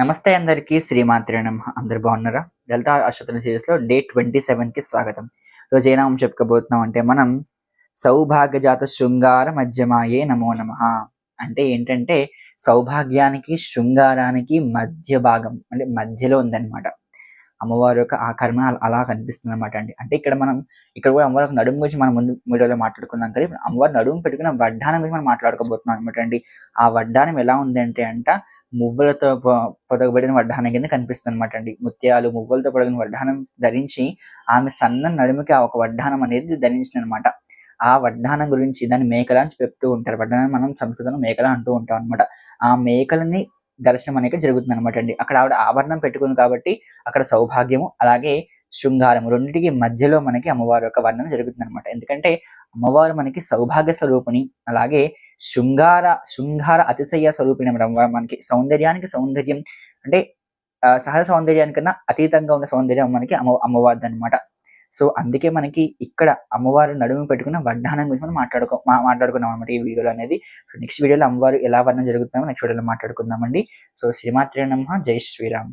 నమస్తే అందరికీ శ్రీమాత్రే నమ. అందరు బాగున్నారా? లలిత అశ్వతన సిరీస్లో డే ట్వంటీ సెవెన్కి స్వాగతం. రోజు ఏ నామం చెప్పుకోబోతున్నాం అంటే మనం సౌభాగ్యజాత శృంగార మధ్యమాయే నమో నమ. అంటే ఏంటంటే సౌభాగ్యానికి శృంగారానికి మధ్య భాగం అంటే మధ్యలో ఉందన్నమాట. అమ్మవారి యొక్క ఆకరణ అలా కనిపిస్తుంది అనమాట అండి. అంటే ఇక్కడ మనం ఇక్కడ కూడా అమ్మవారి నడుము గురించి మనం ముందు వీడియోలో మాట్లాడుకున్నాం కదా. ఇప్పుడు అమ్మవారి నడుము పెట్టుకున్న వడ్డానం గురించి మనం మాట్లాడుకోబోతున్నాం అనమాట అండి. ఆ వడ్డానం ఎలా ఉంది అంటే అంట మువ్వలతో పొదగబడిన వడ్డానం కింద కనిపిస్తుంది అనమాట అండి. ముత్యాలు మువ్వలతో పొడగిన వడ్డానం ధరించి ఆమె సన్న నడుముకి ఆ ఒక వడ్డానం అనేది ధరించింది అనమాట ఆ వడ్డానం గురించి దాన్ని మేకల అని చెప్తూ ఉంటారు. వడ్డానం మనం సంస్కృతంలో మేకల అంటూ ఉంటాం అనమాట ఆ మేకలని దర్శనం అనేది జరుగుతుంది అనమాట అండి. అక్కడ ఆవిడ ఆభరణం పెట్టుకుంది కాబట్టి అక్కడ సౌభాగ్యము అలాగే శృంగారం రెండింటికి మధ్యలో మనకి అమ్మవారి యొక్క వర్ణన జరుగుతుంది అనమాట ఎందుకంటే అమ్మవారు మనకి సౌభాగ్య స్వరూపిణి అలాగే శృంగార శృంగార అతిశయ స్వరూపిణి అమ్మవారు మనకి సౌందర్యానికి సౌందర్యం అంటే సహజ సౌందర్యానికన్నా అతీతంగా ఉన్న సౌందర్యం మనకి అమ్మ అమ్మవారిది అనమాట సో అందుకే మనకి ఇక్కడ అమ్మవారు నడుము పెట్టుకున్న వడ్డానం గురించి మనం మాట్లాడుకో మాట్లాడుకున్నాం అనమాట ఈ వీడియోలో అనేది. సో నెక్స్ట్ వీడియోలో అమ్మవారు ఎలా వర్ణం జరుగుతుందో నెక్స్ట్ వీడియోలో మాట్లాడుకుందామండి. సో శ్రీమాత్రి నమ. జై శ్రీరామ్.